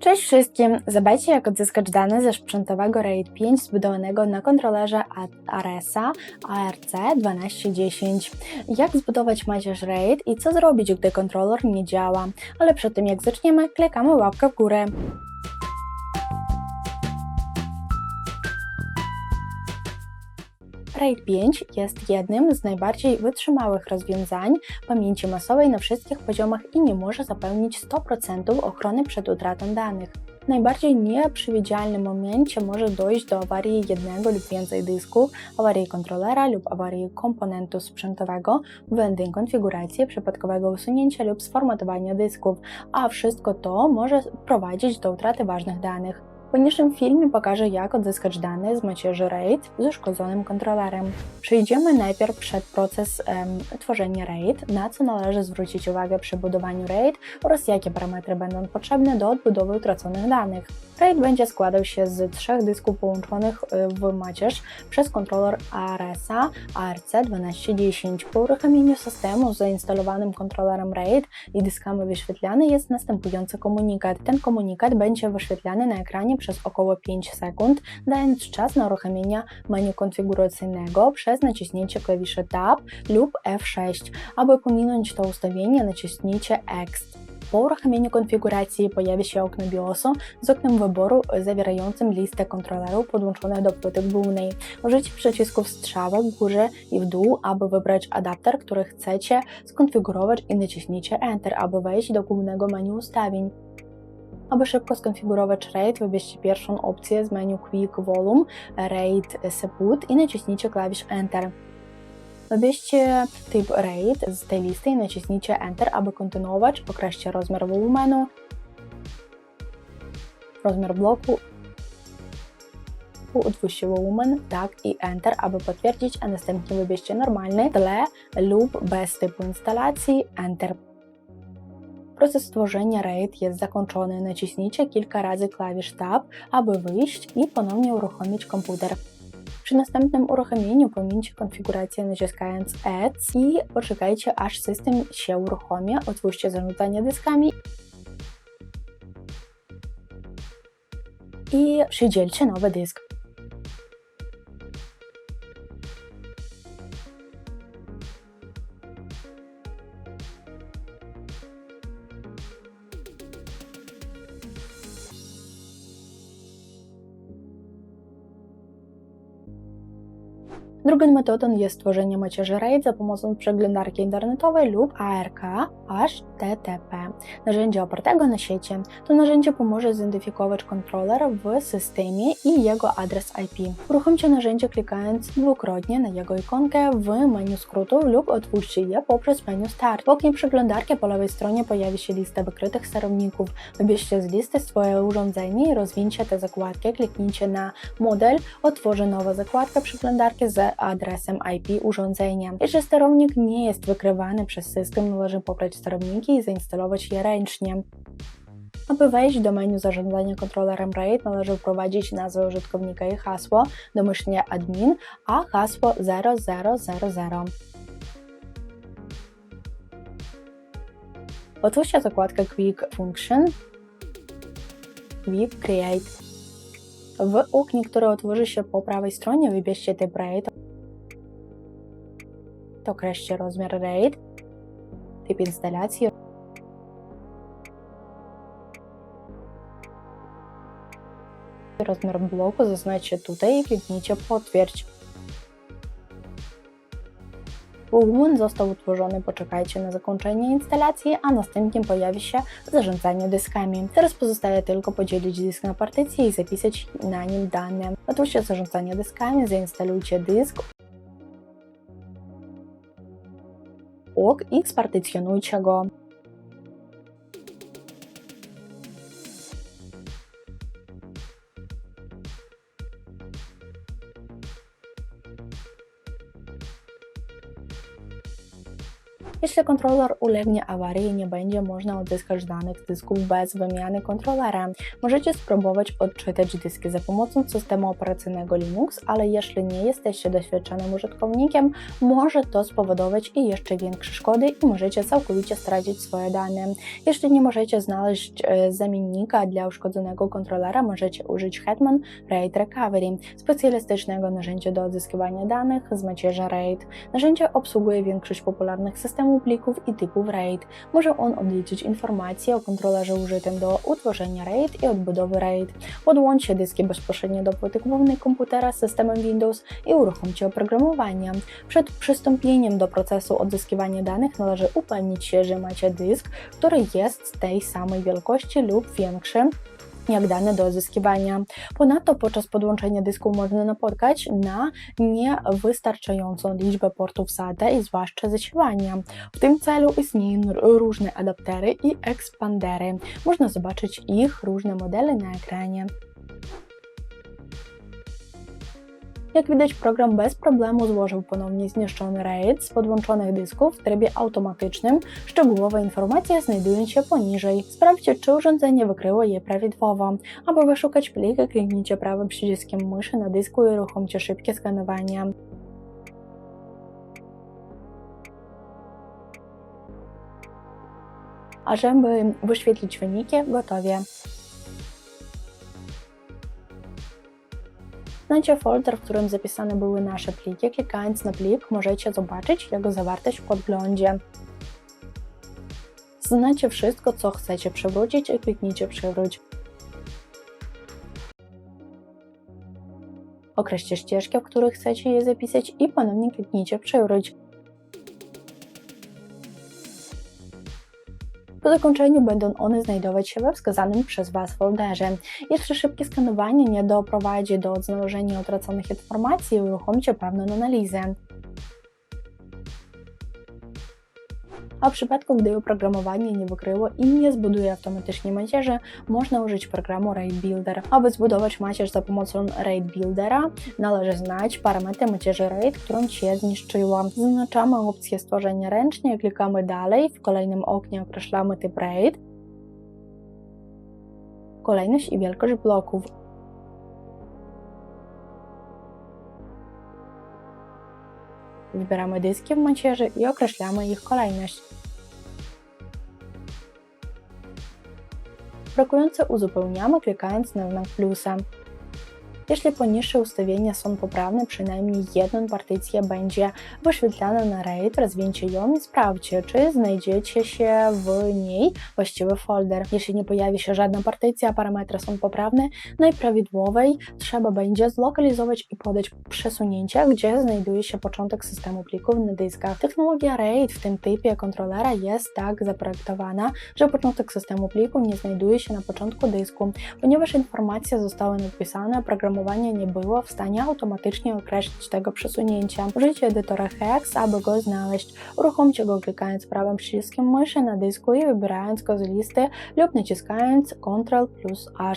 Cześć wszystkim! Zobaczcie jak odzyskać dane ze sprzętowego RAID 5 zbudowanego na kontrolerze Aresa ARC1210. Jak zbudować macierz RAID i co zrobić, gdy kontroler nie działa. Ale przed tym jak zaczniemy, klikamy łapkę w górę. RAID 5 jest jednym z najbardziej wytrzymałych rozwiązań pamięci masowej na wszystkich poziomach i nie może zapewnić 100% ochrony przed utratą danych. W najbardziej nieprzewidzialnym momencie może dojść do awarii jednego lub więcej dysków, awarii kontrolera lub awarii komponentu sprzętowego, błędnej konfiguracji, przypadkowego usunięcia lub sformatowania dysków, a wszystko to może prowadzić do utraty ważnych danych. Poniższym filmie pokażę, jak odzyskać dane z macierzy RAID z uszkodzonym kontrolerem. Przejdziemy najpierw przed proces um, tworzenia RAID, na co należy zwrócić uwagę przy budowaniu RAID oraz jakie parametry będą potrzebne do odbudowy utraconych danych. RAID będzie składał się z trzech dysków połączonych w macierz przez kontroler ARS-a ARC1210. Po uruchomieniu systemu z zainstalowanym kontrolerem RAID i dyskami wyświetlany jest następujący komunikat. Ten komunikat będzie wyświetlany na ekranie przez około 5 sekund, dając czas na uruchomienie menu konfiguracyjnego przez naciśnięcie klawiszy Tab lub F6. Aby pominąć to ustawienie, naciśnijcie X. Po uruchomieniu konfiguracji pojawi się okno BIOSu z oknem wyboru zawierającym listę kontrolerów podłączonych do płyty głównej. Użyjcie przycisków strzałek w górze i w dół, aby wybrać adapter, który chcecie skonfigurować i naciśnijcie Enter, aby wejść do głównego menu ustawień. Aby szybko skonfigurować RAID, wybierzcie pierwszą opcję z menu Quick Volume RAID Seput i naciśnijcie klawisz Enter. Wybierzcie typ RAID z tej listy i naciśnijcie Enter, aby kontynuować. Określcie rozmiar wolumenu, rozmiar bloku, utwórzcie wolumen, tak i Enter, aby potwierdzić, a następnie wybierzcie normalny tle lub bez typu instalacji, Enter. Proces stworzenia RAID jest zakończony. Naciśnijcie kilka razy klawisz Tab, aby wyjść i ponownie uruchomić komputer. Przy następnym uruchomieniu pomieńcie konfigurację naciskając Add i poczekajcie aż system się uruchomi. Otwórzcie zarządzanie dyskami i przydzielcie nowy dysk. Drugą metodą jest stworzenie macierzy RAID za pomocą przeglądarki internetowej lub ARK HTTP. Narzędzie opartego na sieci. To narzędzie pomoże zidentyfikować kontroler w systemie i jego adres IP. Uruchomcie narzędzie klikając dwukrotnie na jego ikonkę w menu skrótów lub otwórzcie je poprzez menu Start. W oknie przeglądarki po lewej stronie pojawi się lista wykrytych sterowników. Wybierzcie z listy swoje urządzenie i rozwinięcie te zakładki. Kliknijcie na model, otworzy nowa zakładka przeglądarki z adresem IP urządzenia. Jeżeli sterownik nie jest wykrywany przez system, należy pobrać sterowniki i zainstalować je ręcznie. Aby wejść do menu zarządzania kontrolerem RAID należy wprowadzić nazwę użytkownika i hasło, domyślnie admin, a hasło 0000. Otwórzcie zakładkę Quick Function, Quick Create. W oknie, które otworzy się po prawej stronie, wybierzcie typ RAID, określcie rozmiar RAID, typ instalacji, rozmiar bloku, zaznaczcie tutaj i kliknijcie potwierdź. Volumen został utworzony, poczekajcie na zakończenie instalacji, a następnie pojawi się zarządzanie dyskami. Teraz pozostaje tylko podzielić dysk na partycje i zapisać na nim dane. Otwórzcie zarządzanie dyskami, zainstalujcie dysk, OK i spartycjonujcie kontroler ulegnie awarii i nie będzie można odzyskać danych z dysków bez wymiany kontrolera, możecie spróbować odczytać dyski za pomocą systemu operacyjnego Linux, ale jeśli nie jesteście doświadczonym użytkownikiem, może to spowodować i jeszcze większe szkody i możecie całkowicie stracić swoje dane. Jeśli nie możecie znaleźć e, zamiennika dla uszkodzonego kontrolera, możecie użyć Hetman RAID Recovery, specjalistycznego narzędzia do odzyskiwania danych z macierzy RAID. Narzędzie obsługuje większość popularnych systemów plików i typów RAID. Może on odliczyć informacje o kontrolerze użytym do utworzenia RAID i odbudowy RAID. Podłączcie dyski bezpośrednio do płyty głównej komputera z systemem Windows i uruchomcie oprogramowanie. Przed przystąpieniem do procesu odzyskiwania danych należy upewnić się, że macie dysk, który jest tej samej wielkości lub większy jak dane do odzyskiwania. Ponadto podczas podłączenia dysku można napotkać na niewystarczającą liczbę portów SATA i zwłaszcza zasilania. W tym celu istnieją różne adaptery i ekspandery. Można zobaczyć ich różne modele na ekranie. Jak widać, program bez problemu złożył ponownie zniszczony RAID z podłączonych dysków w trybie automatycznym. Szczegółowe informacje znajdują się poniżej. Sprawdźcie, czy urządzenie wykryło je prawidłowo. Aby wyszukać pliki, kliknijcie prawym przyciskiem myszy na dysku i uruchomcie szybkie skanowanie. A żeby wyświetlić wyniki, gotowie. Znajdźcie folder, w którym zapisane były nasze pliki. Klikając na plik możecie zobaczyć jego zawartość w podglądzie. Znacie wszystko, co chcecie przywrócić i kliknijcie przywróć. Określcie ścieżki, w których chcecie je zapisać i ponownie kliknijcie przywróć. Po zakończeniu będą one znajdować się we wskazanym przez Was folderze. Jeszcze szybkie skanowanie nie doprowadzi do odnalezienia utraconych informacji, i uruchomcie pewną analizę. A w przypadku, gdy oprogramowanie nie wykryło i nie zbuduje automatycznie macierzy, można użyć programu RAID Builder. Aby zbudować macierz za pomocą RAID Buildera, należy znać parametry macierzy RAID, którą się zniszczyła. Zaznaczamy opcję stworzenia ręcznie, klikamy dalej, w kolejnym oknie określamy typ RAID, kolejność i wielkość bloków. Wybieramy dyski w macierzy i określamy ich kolejność. Brakujące uzupełniamy klikając na znak plusa. Jeśli poniższe ustawienia są poprawne, przynajmniej jedna partycja będzie wyświetlana na RAID, rozwinięcie ją i sprawdźcie, czy znajdziecie się w niej właściwy folder. Jeśli nie pojawi się żadna partycja, parametry są poprawne, najprawidłowej trzeba będzie zlokalizować i podać przesunięcie, gdzie znajduje się początek systemu plików na dyskach. Technologia RAID w tym typie kontrolera jest tak zaprojektowana, że początek systemu pliku nie znajduje się na początku dysku, ponieważ informacje zostały napisane nie było w stanie automatycznie określić tego przesunięcia. Użyjcie edytora Hex, aby go znaleźć. Uruchomcie go klikając prawym przyciskiem myszy na dysku i wybierając go z listy lub naciskając Ctrl plus H.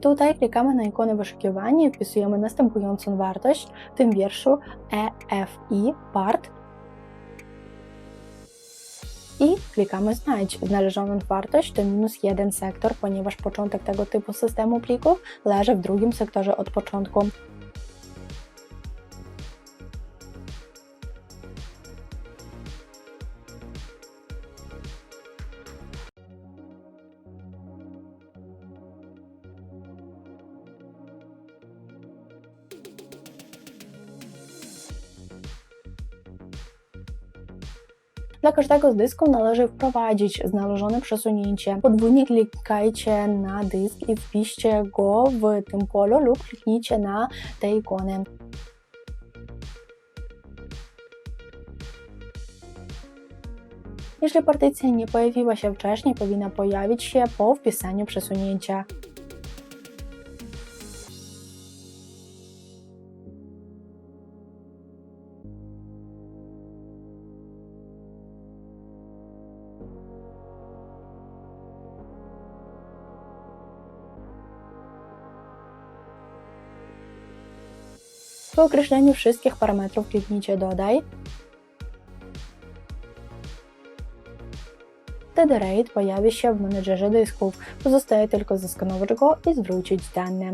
Tutaj klikamy na ikonę wyszukiwania i wpisujemy następującą wartość, w tym wierszu EFI part i klikamy znajdź. Znależoną wartość to minus jeden sektor, ponieważ początek tego typu systemu plików leży w drugim sektorze od początku. Dla każdego z dysku należy wprowadzić znalezione przesunięcie. Podwójnie klikajcie na dysk i wpiszcie go w tym polu lub kliknijcie na tę ikonę. Jeśli partycja nie pojawiła się wcześniej, powinna pojawić się po wpisaniu przesunięcia. По określeniu wszystkich parametrów kliknijcie Dodaj. Wtedy RAID pojawi się w menedżerze dysków. Pozostaje tylko zeskanować go i zwrócić dane.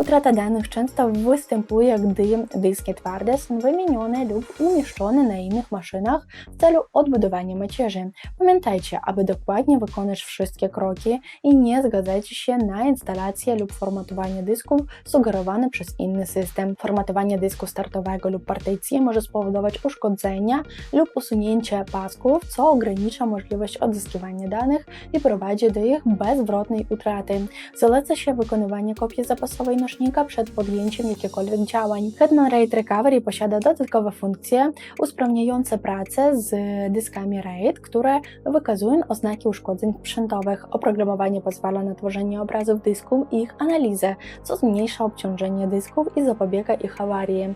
Utrata danych często występuje, gdy dyski twarde są wymienione lub umieszczone na innych maszynach w celu odbudowania macierzy. Pamiętajcie, aby dokładnie wykonać wszystkie kroki i nie zgadzajcie się na instalację lub formatowanie dysków sugerowane przez inny system. Formatowanie dysku startowego lub partycji może spowodować uszkodzenia lub usunięcie pasków, co ogranicza możliwość odzyskiwania danych i prowadzi do ich bezzwrotnej utraty. Zaleca się wykonywanie kopii zapasowej nośnika przed podjęciem jakichkolwiek działań. Hetman RAID Recovery posiada dodatkowe funkcje usprawniające pracę z dyskami RAID, które wykazują oznaki uszkodzeń sprzętowych. Oprogramowanie pozwala na tworzenie obrazów dysków i ich analizę, co zmniejsza obciążenie dysków i zapobiega ich awarii.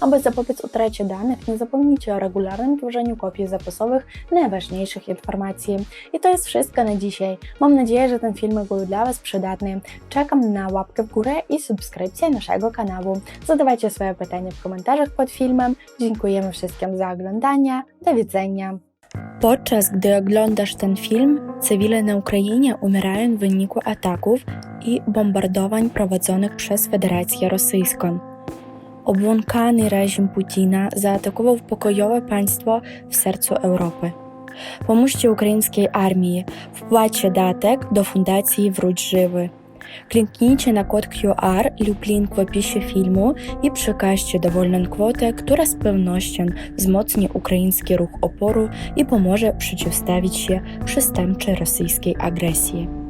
Aby zapobiec utracie danych, nie zapomnijcie o regularnym tworzeniu kopii zapasowych najważniejszych informacji. I to jest wszystko na dzisiaj. Mam nadzieję, że ten filmik był dla Was przydatny. Czekam na łapkę w górę i subskrypcję naszego kanału. Zadawajcie swoje pytania w komentarzach pod filmem. Dziękujemy wszystkim za oglądanie. Do widzenia. Podczas gdy oglądasz ten film, cywile na Ukrainie umierają w wyniku ataków i bombardowań prowadzonych przez Federację Rosyjską. Obłąkany reżim Putina zaatakował pokojowe państwo w sercu Europy. Pomóżcie ukraińskiej armii, wpłacie datek do fundacji Wróć Żywy. Kliknijcie na kod QR lub link w opisie filmu i przekażcie dowolną kwotę, która z pewnością wzmocni ukraiński ruch oporu i pomoże przeciwstawić się przestępczej rosyjskiej agresji.